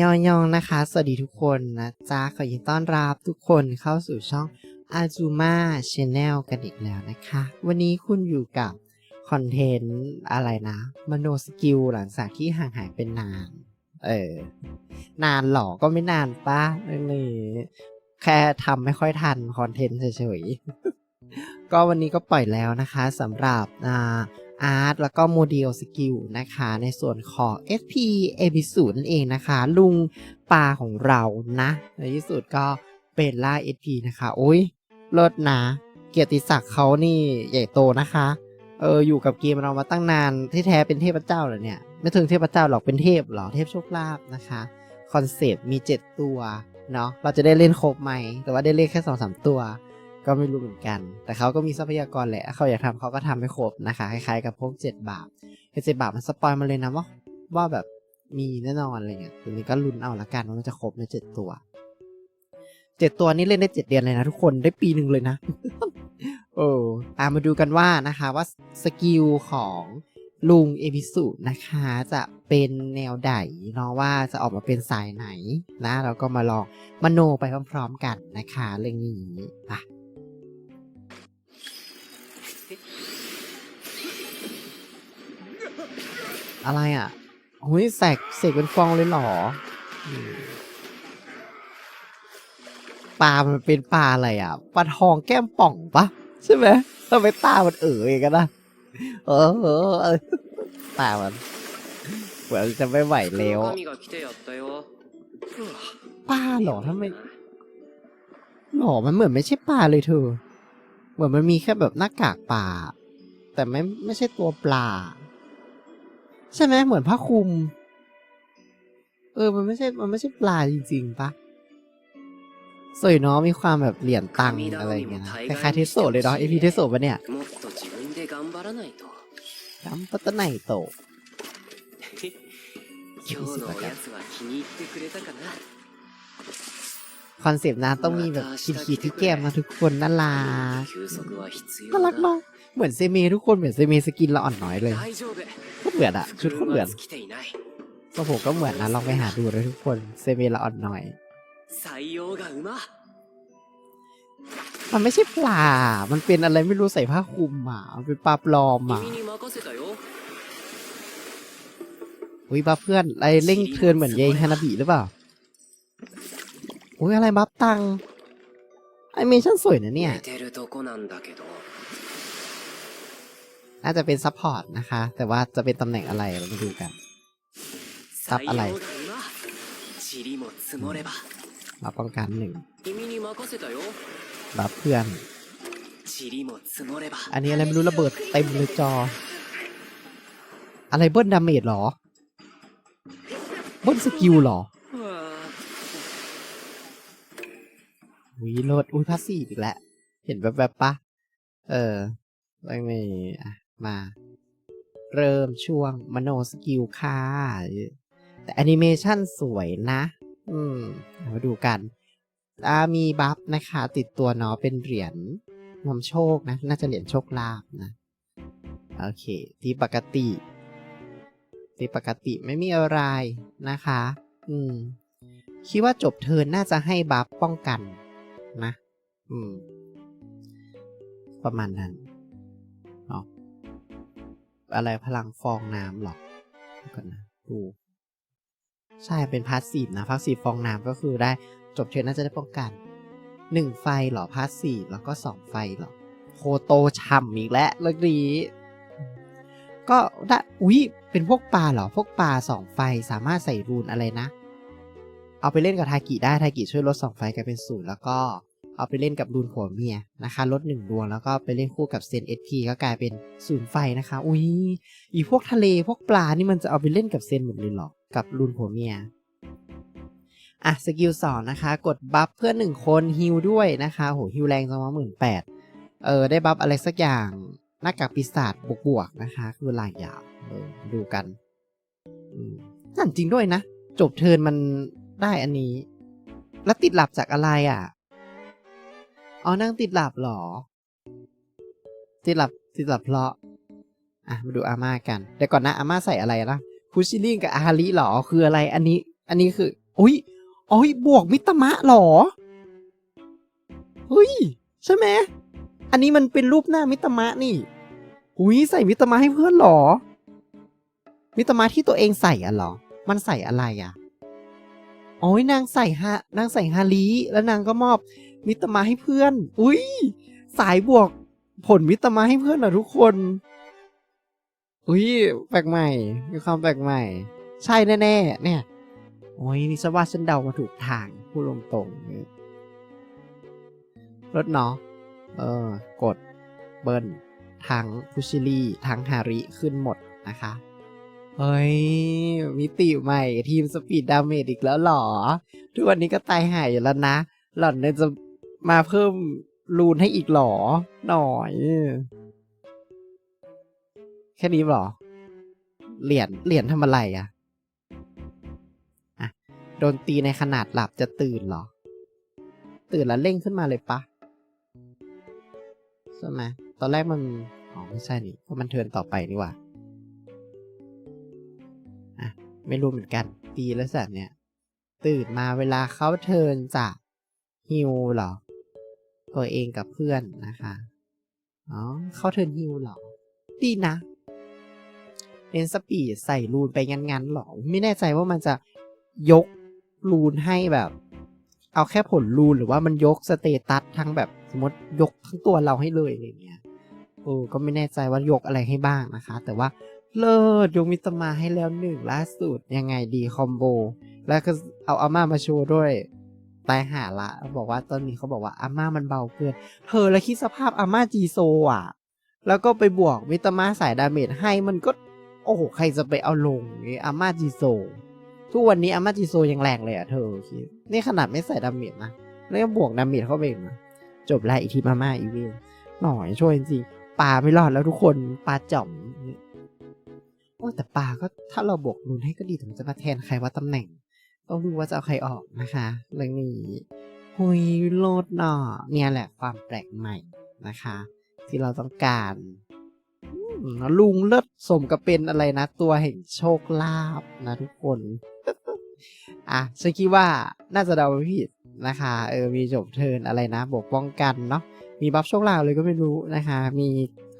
ยองยองนะคะ สวัสดีทุกคนนะจ๊ะขอยินต้อนรับทุกคนเข้าสู่ช่อง Azuma Channel กันอีกแล้วนะคะ วันนี้คุณอยู่กับคอนเทนต์อะไรนะ มโนสกิลหลังจากที่ห่างหายเป็นนาน เออ นานหรอก็ไม่นานป้านี่แค่ทำไม่ค่อยทันคอนเทนต์เฉยๆ ก็วันนี้ก็ปล่อยแล้วนะคะสำหรับอ่า อาร์ตแล้วก็โมเดลสกิลนะคะ ในส่วนของ SP a b 0นั่นเองนะคะ ลุงปลาของเรานะ ในที่สุดก็เป็นล่า SP นะคะโอ้ยเลิศนะ เกียรติศักดิ์เขานี่ใหญ่โตนะคะ เออ อยู่กับเกมเรามาตั้งนานที่แท้เป็นเทพเจ้าเหรอเนี่ย ไม่ถึงเทพเจ้าหรอกเป็นเทพหรอ เทพโชคลาภนะคะ คอนเซปต์มี 7 ตัวเนาะ เราจะได้เล่นครบไหม แต่ว่าได้เล่นแค่สองสามตัว ก็ไม่รู้เหมือนกัน แต่เขาก็มีทรัพยากรแหละเขาอยากทำเขาก็ทำให้ครบนะคะคล้ายๆกับพวกเจ็ดบาปเจ็ดบาปมันสปอยมาเลยนะว่าว่าแบบมีแน่นอนอะไรเงี้ยทีนี้ก็ลุ้นเอาละกันว่ามันจะครบในเจ็ดตัวเจ็ดตัวนี้เล่นได้เจ็ดเดือนเลยนะทุกคนได้ปีหนึ่งเลยนะโอ้อามาดูกันว่านะคะว่าสกิลของลุงเอพิสุนะคะจะเป็นแนวใดเนาะว่าจะออกมาเป็นสายไหนนะ เราก็มาลองมโนไปพร้อมๆกันนะคะ เรื่องนี้ไป อะไรอะโอ้ยแสกเสกเป็นฟองเลยหรอปลา มันเป็นปลาอะไรอะ ปลาทองแก้มป่องปะใช่ไหมทำไมตา มันเอ๋ยกันนะเออเออตา มันเหมือนจะไม่ไหวแล้วปลาหรอทำไมหรอมันเหมือนไม่ใช่ปลาเลยเธอ เหมือนมันมีแค่แบบหน้ากากปลา แต่ไม่ไม่ใช่ตัวปลา ใช่ไหมเหมือนผ้าคลุม เออ มันไม่ใช่ มันไม่ใช่ปลาจริง ๆปะสวยเนาะมีความแบบเหรียญตังอะไรเงี้ยคล้ายๆเทสโซเลยเนาะไอพีเทสโซปะเนี่ยย้ำปัตตไนโตคอนเซปต์นะต้องมีแบบขีดขีดที่แก้มาทุกคนน่ารักน่ารักมากเหมือนเซเมทุกคนเหมือนเซเมสกินละอ่อนน้อยเลย ตรเหมือนอะชุดโคตรเหมือนทรงผมก็เหมือนนะลองไปหาดูเลยทุกคนเซเวละออนหน่อยมันไม่ใช่ปลา มันเป็นอะไรไม่รู้ใส่ผ้าคลุมอะมันเป็นปลาปลอมอะอุ้ยบัฟเพื่อนไอเร่งเทือนเหมือนเยฮานาบิหรือเปล่าอุ้ยอะไรบัฟตังไอเมชั่นสวยนะเนี่ย น่าจะเป็นซัพพอร์ตนะคะ แต่ว่าจะเป็นตำแหน่งอะไรเรามาดูกัน ซับอะไรรับป้องกันหนึ่งรับเพื่อน อันนี้อะไรไม่รู้ระเบิดเต็มเลยจอ อะไรเบิ้ลดาเมจหรอ เบิ้ลสกิลหรอวีโหลดอุ้ยพาสีอีกแล้ว เห็นแวบๆปะ เออไม่มีอะ มา เริ่มช่วงมโนสกิลค่ะ แต่แอนิเมชันสวยนะ อืมมาดูกันมีบัฟนะคะ ติดตัวเนาะเป็นเหรียญนำโชคนะ น่าจะเหรียญโชคลาภนะ โอเค ที่ปกติที่ปกติไม่มีอะไรนะคะ อืม คิดว่าจบเทินน่าจะให้บัฟป้องกันนะ อืม ประมาณนั้น อะไรพลังฟองน้ำหรอเดี๋ยวก่อนนะดูใช่เป็นพาสซีฟนะพาสซีฟฟองน้ำก็คือได้จบเทิร์นน่าจะได้ป้องกันหนึ่งไฟหรอพาสซีฟแล้วก็สองไฟหรอโคโตช่ำอีกแล้วเรื่องนี้ก็ได้อุ๊ยเป็นพวกปลาเหรอ พวกปลาสองไฟสามารถใส่รูนอะไรนะ เอาไปเล่นกับทากิได้ทากิช่วยลดสองไฟกลายเป็นศูนย์แล้วก็ เอาไปเล่นกับรูนหัวเมียนะคะลดหนึ่งดวงแล้วก็ไปเล่นคู่กับเซนเอพีก็กลายเป็นศูนย์ไฟนะคะ อุ้ยอีพวกทะเลพวกปลานี่มันจะเอาไปเล่นกับเซนหมดเลยหรอกับรูนหัวเมียอะสกิลสองนะคะ กดบัฟเพื่อนหนึ่งคนฮิลด้วยนะคะโหฮิลแรงจังวะหมื่นแปดเออได้บัฟอะไรสักอย่างหน้ากากปีศาจบวกๆนะคะ คือลายยาวเออดูกันนั่นจริงด้วยนะ จบเทิร์นมันได้อันนี้ แล้วติดหลับจากอะไรอะ อ๋อนั่งติดหลับหรอ ติดหลับติดหลับเพราะ อะมาดูอาม่ากันเดี๋ยวก่อนนะอาม่าใส่อะไรนะคูชิลิงกับอาฮาริหรอคืออะไร อันนี้ อันนี้คืออุ้ยโอ้ยบวกมิตมะหรอเฮ้ยใช่ไหมอันนี้มันเป็นรูปหน้ามิตมะนี่อุ้ยใส่มิตมะให้เพื่อนหรอ มิตมะที่ตัวเองใส่อะหรอ มันใส่อะไรอะโอ้ยนางใส่ฮะนางใส่ฮาริแล้วนางก็มอบ มิตรมะให้เพื่อน อุ้ย สายบวก ผลมิตรมะให้เพื่อนเหรอทุกคน อุ้ยแปลกใหม่ มีความแปลกใหม่ ใช่แน่ๆเนี่ย โอ้ยนี่ฉันว่าฉันเดามาถูกทางพูดตรงๆเนี่ยรถเนาะ เออ กด เบิ้ลทั้งพุชิลี่ทั้งฮาริขึ้นหมดนะคะเฮ้ย มิติใหม่ทีมสปีดดาเมจอีกแล้วหรอ ทุกวันนี้ก็ตายหายอยู่แล้วนะ หล่อนเนี่ยจะ มาเพิ่มรูนให้อีกหรอ หน่อย แค่นี้หรอ เหรียญ เหรียญทำอะไรอะอะ โดนตีในขนาดหลับจะตื่นหรอ ตื่นแล้วเร่งขึ้นมาเลยปะ ใช่ไหม ตอนแรกมัน อ๋อ ไม่ใช่นี่ เพราะมันเทินต่อไปนี่ว่าอะ ไม่รู้เหมือนกัน ตีแล้วสัตว์เนี่ย ตื่นมาเวลาเขาเทินจะฮิวหรอ ตัวเองกับเพื่อนนะคะ อ๋อ เข้าเทิร์นฮิวหรอ ดีนะเล่นสปีดใส่รูนไปงั้นๆหรอ ไม่แน่ใจว่ามันจะยกรูนให้แบบ เอาแค่ผลรูนหรือว่ามันยกสเตตัสทั้งแบบสมมติยกทั้งตัวเราให้เลยอะไรเงี้ยโอ้ก็ไม่แน่ใจว่ายกอะไรให้บ้างนะคะ แต่ว่าเลิศยกมิตมาให้แล้วหนึ่งล่าสุดยังไงดีคอมโบ แล้วก็เอาอาม่ามาโชว์ด้วย ตายหาละ บอกว่าตอนนี้เขาบอกว่าอาม่ามันเบาเกินเธอแล้วคิดสภาพอาม่าจีโซอะ แล้วก็ไปบวกมิตรมาสายดาเมจให้มันก็ โอ้โห ใครจะไปเอาลงนี่อาม่าจีโซ ทุกวันนี้อาม่าจีโซยังแรงเลยอะเธอคิดนี่ขนาดไม่ใส่ดาเมจนะแล้วบวกดาเมจเข้าไปนะจบแล้วอีทีมาม่าอีเวนหน่อยช่วยจริงปลาไม่รอดแล้วทุกคนปลาจ่อมโอ้แต่ปลาก็ถ้าเราบวกรุนให้ก็ดีถึงจะมาแทนใครว่าตำแหน่ง ต้องดูว่าจะเอาใครออกนะคะ เรื่องนี้หุยโลดหน่อเนี่ยแหละความแปลกใหม่นะคะ ที่เราต้องการลุงเลิศสมกับเป็นอะไรนะ ตัวแห่งโชคลาภนะทุกคน อะฉันคิดว่าน่าจะเดาไม่ผิดนะคะ เออ มีจบเทินอะไรนะบกป้องกันเนาะมีบัฟโชคลาภเลยก็ไม่รู้นะคะ มี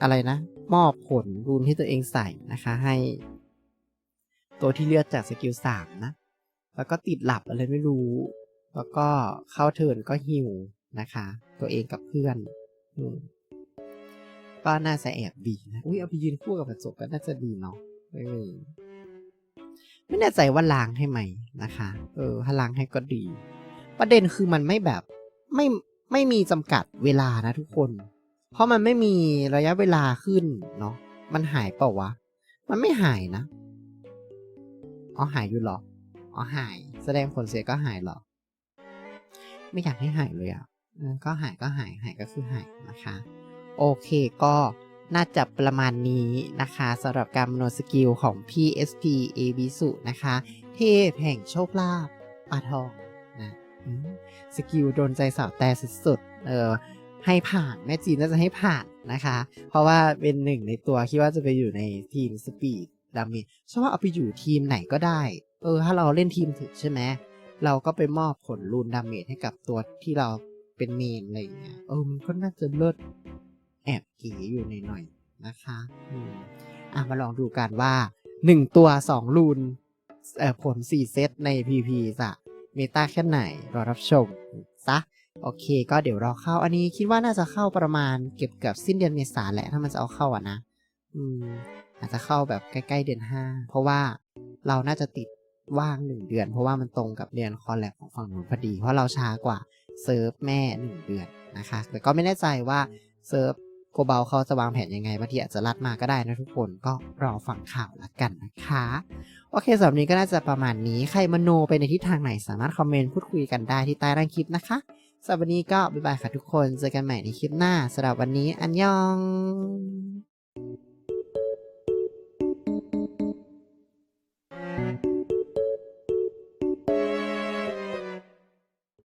อะไรนะ มอบผลรูนที่ตัวเองใส่นะคะ ให้ ตัวที่เลือกจากสกิลสามนะ แล้วก็ติดหลับอะไรไม่รู้ แล้วก็เข้าเทินก็ฮิวนะคะ ตัวเองกับเพื่อนอก็น่าจะแอบดีนะ อุ้ยเอาไปยืนคู่กับกระจกก็น่าจะดีเนาะไม่ไม่แน่ใจว่าล้างให้ไหมนะคะ เออถ้าล้างให้ก็ดี ประเด็นคือมันไม่แบบไม่ไม่มีจำกัดเวลานะทุกคน เพราะมันไม่มีระยะเวลาขึ้นเนาะ มันหายเปล่าวะ มันไม่หายนะ อ๋อหายอยู่หรอ อ๋อหาย แสดงผลเสียก็หายหรอ ไม่อยากให้หายเลยอะก็หายก็หายหายก็คือหายนะคะ โอเคก็น่าจะประมาณนี้นะคะสำหรับการมโนสกิลของ PSP a b i s u นะคะ เทพแห่งโชคลาภปาทองนะสกิลโดนใจสาวแต่สุดๆเออให้ผ่านแม่จีนน่าจะให้ผ่านนะคะ เพราะว่าเป็นหนึ่งในตัวคิดว่าจะไปอยู่ในทีมสปีดดามิชอบว่าเอาไปอยู่ทีมไหนก็ได้ เออ ถ้าเราเล่นทีมถึกใช่ไหมเราก็ไปมอบผลรูนดาเมจให้กับตัวที่เราเป็นเมนอะไรอย่างเงี้ย เออ มันก็น่าจะเลิศแอบเก๋อยู่หน่อยๆนะคะอืมอะมาลองดูกันว่าหนึ่งตัวสองรูนเอ่อผลสี่เซตใน PP จะเมตาแค่ไหน รอรับชมซะโอเค ก็เดี๋ยวรอเข้า อันนี้คิดว่าน่าจะเข้าประมาณเก็บเกับสิ้นเดือนเมษาแหละ ถ้ามันจะเอาเข้าอะนะ อืม อาจจะเข้าแบบใกล้ ๆ เดือนห้า เพราะว่าเราน่าจะติด ว่างหนึ่งเดือน เพราะว่ามันตรงกับเดือนคอลแลบของฝั่งนู้นพอดี เพราะเราช้ากว่าเซิร์ฟแม่หนึ่งเดือนนะคะ แต่ก็ไม่แน่ใจว่าเซิร์ฟโกเบลเขาจะวางแผนยังไงบางทีอาจจะลัดมาก็ได้นะทุกคนก็รอฟังข่าวละกันนะคะ โอเคสำหรับนี้ก็น่าจะประมาณนี้ใครมโนไปในทิศทางไหนสามารถคอมเมนต์พูดคุยกันได้ที่ใต้ร่างคลิปนะคะสำหรับวันนี้ก็บ๊ายบายค่ะทุกคนเจอกันใหม่ในคลิปหน้าสำหรับวันนี้อันยอง